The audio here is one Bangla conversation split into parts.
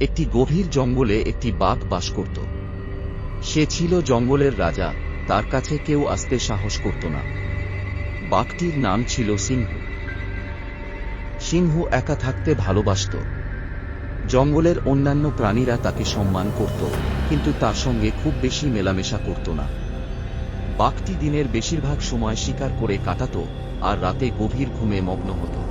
একটি গভীর জঙ্গলে একটি বাঘ বাস করত। সে ছিল জঙ্গলের রাজা, তার কাছে কেউ আসতে সাহস করত না। বাঘটির নাম ছিল সিংহ। সিংহ একা থাকতে ভালোবাসত। জঙ্গলের অন্যান্য প্রাণীরা তাকে সম্মান করত, কিন্তু তার সঙ্গে খুব বেশি মেলামেশা করত না। বাঘটি দিনের বেশিরভাগ সময় শিকার করে কাটাত, আর রাতে গভীর ঘুমে মগ্ন হতো।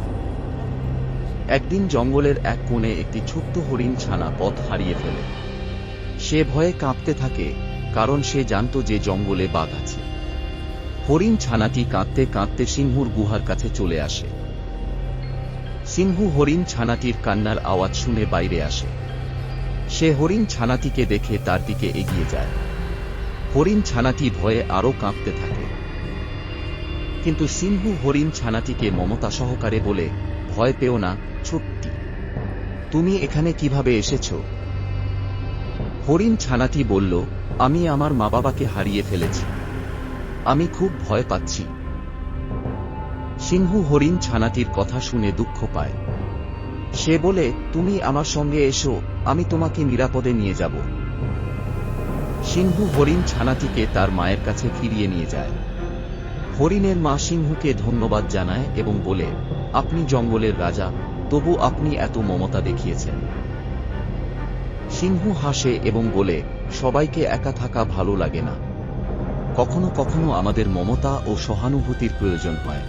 একদিন জঙ্গলের এক কোণে একটি ছোট্ট হরিণ ছানা পথ হারিয়ে ফেলে। সে ভয়ে কাঁপতে থাকে, কারণ সে জানত যে জঙ্গলে বাঘ আছে। হরিণ ছানাটি কাঁদতে কাঁদতে সিংহুর গুহার কাছে চলে আসে। সিংহু হরিণ ছানাটির কান্নার আওয়াজ শুনে বাইরে আসে। সে হরিণ ছানাটিকে দেখে তার দিকে এগিয়ে যায়। হরিণ ছানাটি ভয়ে আরও কাঁপতে থাকে। কিন্তু সিংহু হরিণ ছানাটিকে মমতা সহকারে বলে, ভয় পেও না ছোট্টি তুমি এখানে কীভাবে এসেছ? হরিণ ছানাটি বলল, আমি আমার মা বাবাকে হারিয়ে ফেলেছি। আমি খুব ভয় পাচ্ছি। সিংহু হরিণ ছানাটির কথা শুনে দুঃখ পায়। সে বলে, তুমি আমার সঙ্গে এসো, আমি তোমাকে নিরাপদে নিয়ে যাব। সিংহু হরিণ ছানাটিকে তার মায়ের কাছে ফিরিয়ে নিয়ে যায়। হরিণের মা সিংহুকে ধন্যবাদ জানায় এবং বলে, আপনি জঙ্গলের রাজা তবু আপনি এত মমতা দেখিয়েছেন। সিংহু হাসে এবং বলে, সবাইকে একা থাকা ভালো লাগে না। কখনো কখনো আমাদের মমতা ও সহানুভূতির প্রয়োজন হয়।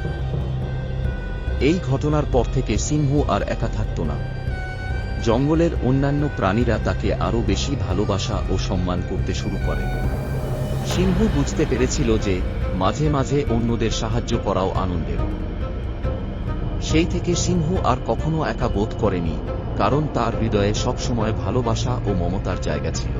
এই ঘটনার পর থেকে সিংহ আর একা থাকত না। জঙ্গলের অন্যান্য প্রাণীরা তাকে আরও বেশি ভালোবাসা ও সম্মান করতে শুরু করে। সিংহু বুঝতে পেরেছিল যে, মাঝে মাঝে অন্যদের সাহায্য করাও আনন্দের। সেই থেকে সিংহ আর কখনো একা বোধ করেনি, কারণ তার হৃদয়ে সবসময় ভালোবাসা ও মমতার জায়গা ছিল।